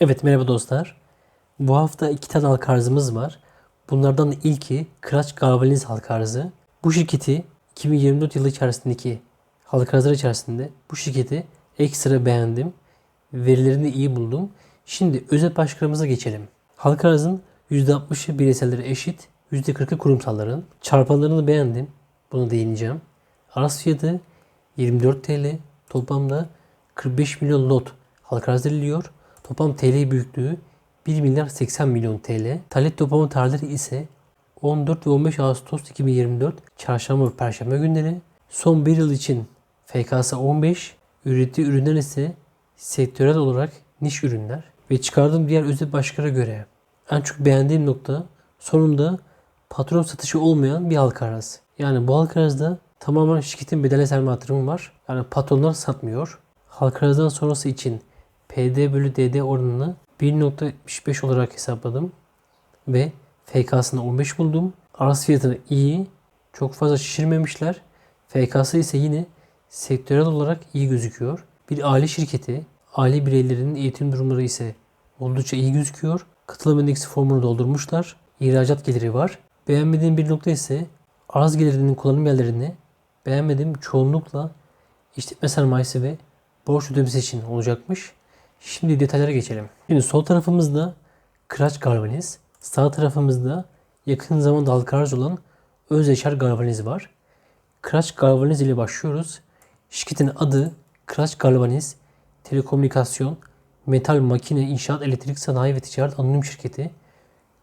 Evet merhaba dostlar. Bu hafta iki tane halka arzımız var. Bunlardan ilki Kıraç Galvaniz halka arzı. Bu şirketi 2024 yılı içerisindeki halka arzlar içerisinde bu şirketi ekstra beğendim. Verilerini iyi buldum. Şimdi özet başlıklarımıza geçelim. Halka arzın %60'ı bireyselleri eşit, %40'ı kurumsalların. Çarpanlarını beğendim. Buna değineceğim. Arz fiyatı 24 TL. Toplamda 45 milyon lot halka arz ediliyor. Toplam TL büyüklüğü 1 milyar 80 milyon TL. Talep toplama tarihleri ise 14 ve 15 Ağustos 2024 Çarşamba ve Perşembe günleri. Son bir yıl için FKS 15, ürettiği ürünler ise sektörel olarak niş ürünler. Ve çıkardığım diğer özet başlıklara göre en çok beğendiğim nokta sonunda patron satışı olmayan bir halka arz. Yani bu halka arzda tamamen şirketin bedel sermaye var. Yani patronlar satmıyor. Halka arzdan sonrası için PD bölü DD oranını 1.75 olarak hesapladım. Ve FK'sını 15 buldum. Arz fiyatını iyi. Çok fazla şişirmemişler. FK'sı ise yine sektörel olarak iyi gözüküyor. Bir aile şirketi, aile bireylerinin eğitim durumları ise oldukça iyi gözüküyor. Katılım endeksi formunu doldurmuşlar. İhracat geliri var. Beğenmediğim bir nokta ise arz gelirinin kullanım yerlerini beğenmediğim çoğunlukla işletme sermayesi ve borç ödemesi için olacakmış. Şimdi detaylara geçelim. Şimdi sol tarafımızda Kıraç Galvaniz, sağ tarafımızda yakın zamanda halka olan Özdeşer Galvaniz var. Kıraç Galvaniz ile başlıyoruz. Şirketin adı Kıraç Galvaniz Telekomünikasyon, Metal Makine İnşaat Elektrik Sanayi ve Ticaret Anonim Şirketi.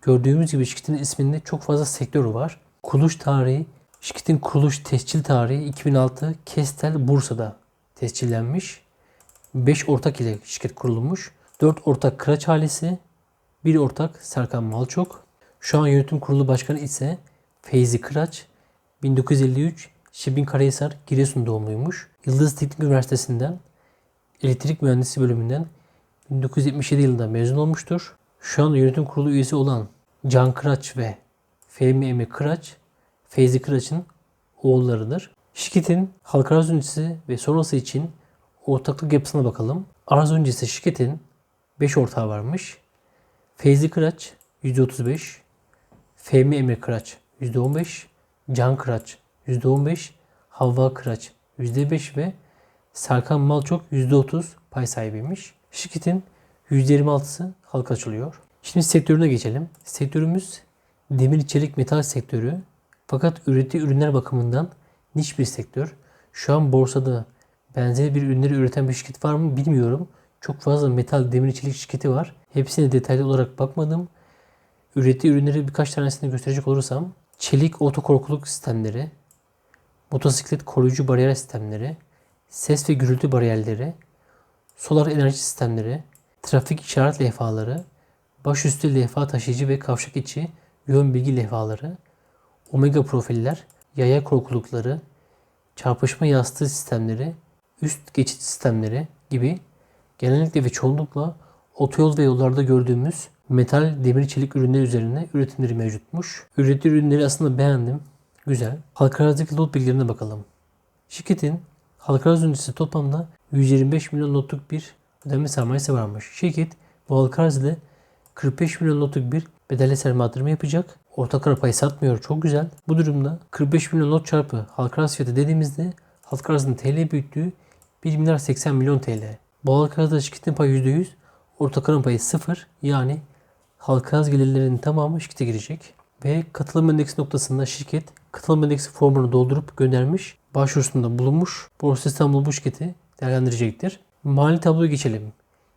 Gördüğümüz gibi şirketin isminde çok fazla sektör var. Kuruluş tarihi, şirketin kuruluş tescil tarihi 2006 Kestel Bursa'da tescillenmiş. 5 ortak ile şirket kurulmuş. 4 ortak Kıraç ailesi, 1 ortak Serkan Malçok. Şu an yönetim kurulu başkanı ise Feyzi Kıraç. 1953 Şebin Karahisar Giresun doğumluymuş. Yıldız Teknik Üniversitesi'nden elektrik mühendisi bölümünden 1977 yılında mezun olmuştur. Şu an yönetim kurulu üyesi olan Can Kıraç ve Fehmi Emi Kıraç, Feyzi Kıraç'ın oğullarıdır. Şirketin halka arz öncesi ve sonrası için ortaklık yapısına bakalım. Arz öncesi şirketin 5 ortağı varmış. Feyzi Kıraç %35, Fehmi Emir Kıraç %15, Can Kıraç %15, Havva Kıraç %5 ve Serkan Malçok %30 pay sahibiymiş. Şirketin %26'sı halka açılıyor. Şimdi sektörüne geçelim. Sektörümüz demir çelik metal sektörü. Fakat ürettiği ürünler bakımından niş bir sektör. Şu an borsada benzeri bir ürünleri üreten bir şirket var mı bilmiyorum. Çok fazla metal, demir çelik şirketi var. Hepsine detaylı olarak bakmadım. Ürettiği ürünleri birkaç tanesini gösterecek olursam çelik otokorkuluk sistemleri, motosiklet koruyucu bariyer sistemleri, ses ve gürültü bariyerleri, solar enerji sistemleri, trafik işaret levhaları, başüstü levha taşıyıcı ve kavşak içi yön bilgi levhaları, omega profiller, yaya korkulukları, çarpışma yastığı sistemleri, üst geçit sistemleri gibi genellikle ve çoğunlukla otoyol ve yollarda gördüğümüz metal, demir, çelik ürünler üzerine üretimleri mevcutmuş. Ürettiği ürünleri aslında beğendim. Güzel. Halka arzdaki lot bilgilerine bakalım. Şirketin halka arz öncesi toplamda 125 milyon lotluk bir ödeme sermayesi varmış. Şirket bu halka ile 45 milyon lotluk bir bedelli sermaye yatırımı yapacak. Ortak ara payı satmıyor. Çok güzel. Bu durumda 45 milyon lot çarpı halka arz fiyatı dediğimizde halka arzın TL büyüklüğü 1 milyar 80 milyon TL. Bu halka arzda şirketin payı %100. Ortak ara payı 0. Yani halka arz gelirlerinin tamamı şirkete girecek. Ve katılım endeksi noktasında şirket katılım endeksi formunu doldurup göndermiş. Başvurusunda bulunmuş. Borsa İstanbul bu şirketi değerlendirecektir. Mali tabloya geçelim.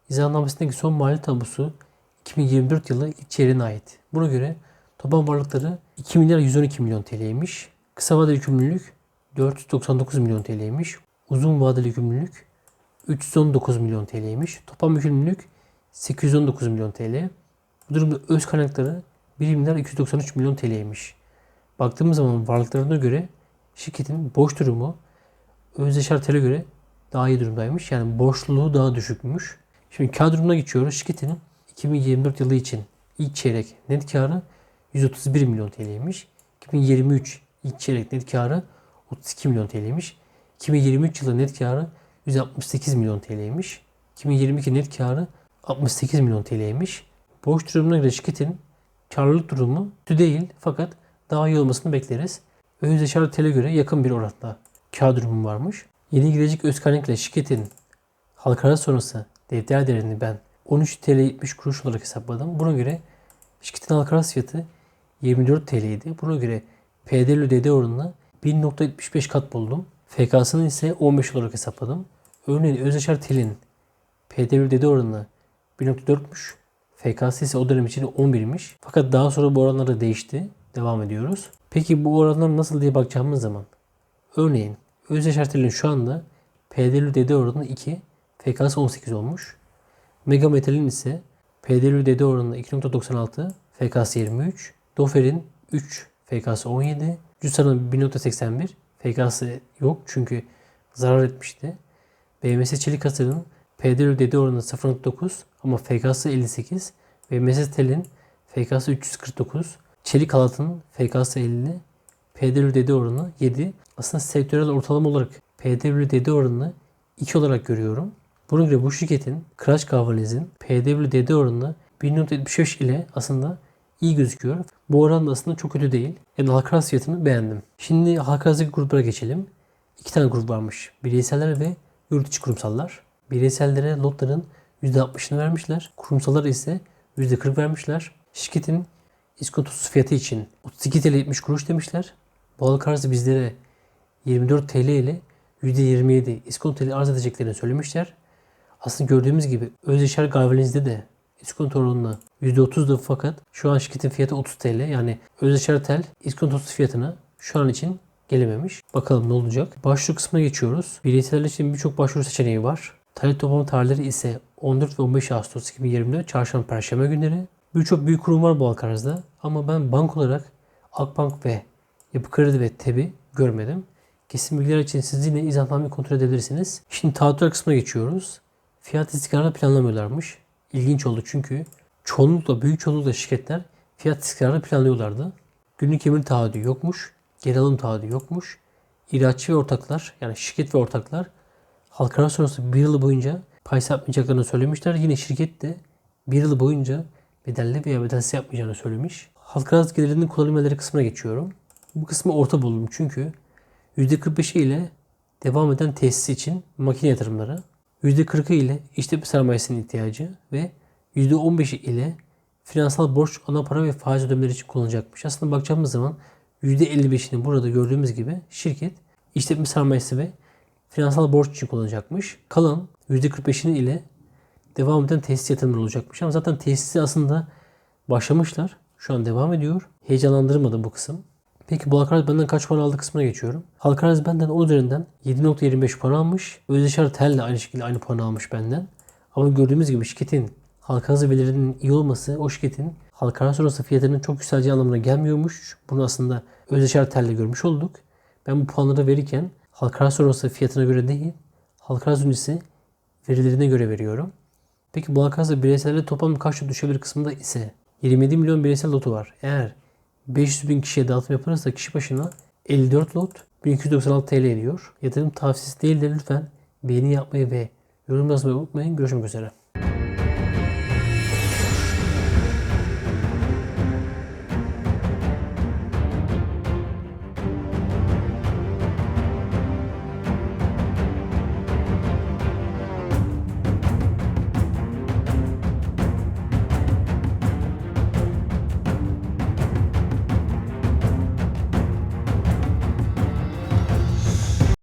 İzahnamesindeki son mali tablosu 2024 yılı ilk çeyreğine ait. Buna göre toplam varlıkları 2 milyar 112 milyon TL'ymiş. Kısa vadeli yükümlülük 499 milyon TL'ymiş. Uzun vadeli yükümlülük 319 milyon TL'ymiş. Toplam yükümlülük 819 milyon TL. Bu durumda öz kaynakları 1 milyar 293 milyon TL'ymiş. Baktığımız zaman varlıklarına göre şirketin borç durumu özdeşer tele göre daha iyi durumdaymış. Yani borçluluğu daha düşükmüş. Şimdi kar durumuna geçiyoruz. Şirketin 2024 yılı için ilk çeyrek net karı 131 milyon TL'ymiş. 2023 ilk çeyrek net karı 32 milyon TL'ymiş. 2023 yılı net karı 168 milyon TL'ymiş. 2022 net karı 68 milyon TL'ymiş. Borç durumuna göre şirketin karlılık durumu kötü değil fakat daha iyi olmasını bekleriz. Özdeşar tele göre yakın bir oranda kar durumu varmış. Yeni girecek öz kaynakla şirketin halka arz sonrası defter değerini ben 13 TL 70 kuruş olarak hesapladım. Buna göre şirketin halka arz fiyatı 24 TL idi. Buna göre PDL-DD oranını 1.75 kat buldum. FK'sını ise 15 olarak hesapladım. Örneğin Özdeşar Tel'in PDL-DD oranı 1.4'müş. FK'sı ise o dönem için 11'miş. Fakat daha sonra bu oranlar da değişti. Devam ediyoruz. Peki bu oranlar nasıl diye bakacağımız zaman. Örneğin Özdeşar Tel'in şu anda PDL-DD oranı 2, FK'sı 18 olmuş. Mega Metal'in ise PDL-DD oranı 2.96, FK'sı 23. Dofer'in 3, FK'sı 17. Cüsar'ın 1.81, FK'sı yok çünkü zarar etmişti. BMS Çelik Hasar'ın PDL-DD oranı 0.9 ama FK'sı 58. BMS Tel'in FK'sı 349. Çelik Halat'ın FK'sı 50. PDL-DD oranı 7. Aslında sektörel ortalama olarak PDL-DD oranını 2 olarak görüyorum. Buna göre bu şirketin Crash Galvaniz'in PDL-DD oranı 1.75 ile aslında iyi gözüküyor. Bu oran da aslında çok kötü değil. Yani halka fiyatını beğendim. Şimdi halka gruplara geçelim. İki tane grup varmış. Bireyseller ve yurt içi kurumsallar. Bireysellere lotların %60'ını vermişler. Kurumsallara ise %40 vermişler. Şirketin iskontosu fiyatı için 32 TL 70 kuruş demişler. Bu halka bizlere 24 TL ile %27 iskonto ile arz edeceklerini söylemişler. Aslında gördüğümüz gibi Özdeşer Galvaniz'de de iskonto oranına %30'du fakat şu an şirketin fiyatı 30 TL. Yani Özdeşer Tel iskontosu fiyatına şu an için gelememiş. Bakalım ne olacak. Başvuru kısmına geçiyoruz. Bireyseller için birçok başvuru seçeneği var. Talep toplama tarihleri ise 14 ve 15 Ağustos 2020'de çarşamba perşembe günleri. Birçok büyük kurum var bu halka arzda ama ben bank olarak Akbank ve Yapı Kredi ve TEB'i görmedim. Kesin bilgiler için siz yine izahname kontrol edebilirsiniz. Şimdi taahhütler kısmına geçiyoruz. Fiyat istikrarı planlamıyorlarmış. İlginç oldu çünkü çoğunlukla büyük çoğunlukla şirketler fiyat istikrarı planlıyorlardı. Günlük emir taahhüdü yokmuş. Geri alım taahhüdü yokmuş. İhracçı ve ortaklar yani şirket ve ortaklar halka arz sonrası bir yıl boyunca pay yapmayacaklarını söylemişler. Yine şirket de bir yıl boyunca bedelli veya bedelsiz yapmayacağını söylemiş. Halka arz gelirinin kullanılmaları kısmına geçiyorum. Bu kısmı orta buldum çünkü %45'i ile devam eden tesis için makine yatırımları, %40'ı ile işletme sermayesinin ihtiyacı ve %15'i ile finansal borç, ana para ve faiz ödemeleri için kullanılacakmış. Aslında bakacağımız zaman %55'ini burada gördüğümüz gibi şirket işletme sermayesi ve finansal borç için kullanacakmış. Kalan %45'ini ile devam eden tesis yatırımları olacakmış. Ama zaten tesisi aslında başlamışlar. Şu an devam ediyor. Heyecanlandırmadı bu kısım. Peki bu halka arz benden kaç puan aldı kısmına geçiyorum. Halka arz benden 10 üzerinden 7.25 puan almış. Özdeşar Tel de aynı şekilde aynı puan almış benden. Ama gördüğümüz gibi şirketin halka arz verilerinin iyi olması o şirketin halka arz sonrası fiyatının çok yükseleceği anlamına gelmiyormuş. Bunu aslında Özdeşar Tel'le görmüş olduk. Ben bu puanları verirken halka arz sonrası fiyatına göre değil, halka arz öncesi verilerine göre veriyorum. Peki bu halka arzda bireysellere toplam kaç düşebilir kısmında ise 27 milyon bireysel lotu var. Eğer 500 bin kişiye dağıtım yaparsa kişi başına 54 lot 1296 TL ediyor. Yatırım tavsiyesi değil de lütfen beğeni yapmayı ve yorum yazmayı unutmayın. Görüşmek üzere.